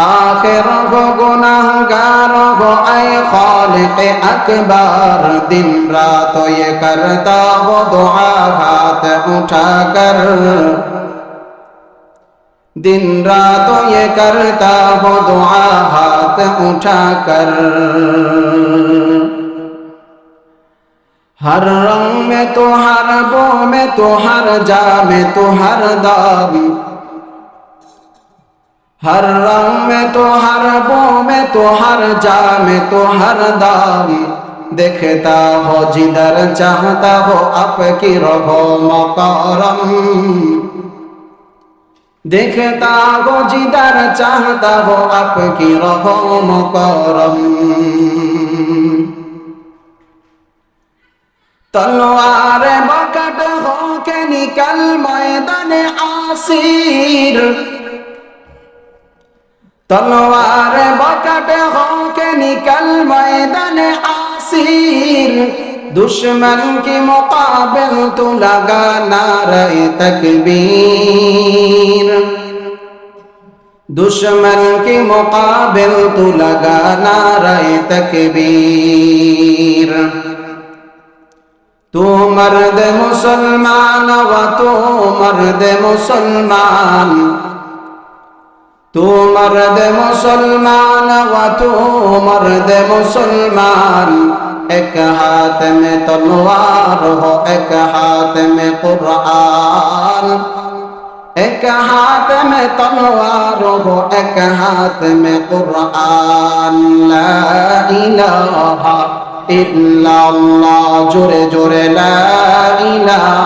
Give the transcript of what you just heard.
आखिर को गुनाहगार को आए खालिक अकबर, दिन रात ये करता वो दुआ हाथ उठा कर दिन रात ये करता वो दुआ हाथ उठा कर हर रंग में तो हर बो में तो हर जा में तो हर दाम। हर रंग में तो हर बो में तो हर जा में तो हर दाम देखता हो जिधर चाहता हो आपकी रहो मकरम देखता हो जिधर चाहता हो आपकी रहो करम तलवार बकट हो के निकल मैदान आसिर তলোয়ার বকাটে হকে নিকল ময়দানে আসির। দুশ্মন কি মোকাবিল তু লাগা নারায় তকবীর। দুশ্মন কি মোকাবিল তু লাগা নারায় তকবীর। تو مرد مسلمان و تو مرد مسلمان তোমার দে মুসলমান তোমার দে মুসলমান। এক হাত মে তলোয়ার এক হাত মে কুরআন। এক হাত মে তলোয়ার এক হাত মে কুরআন। লা ইলাহা ইল্লাল্লাহ, জোরে জোরে লা ইলাহা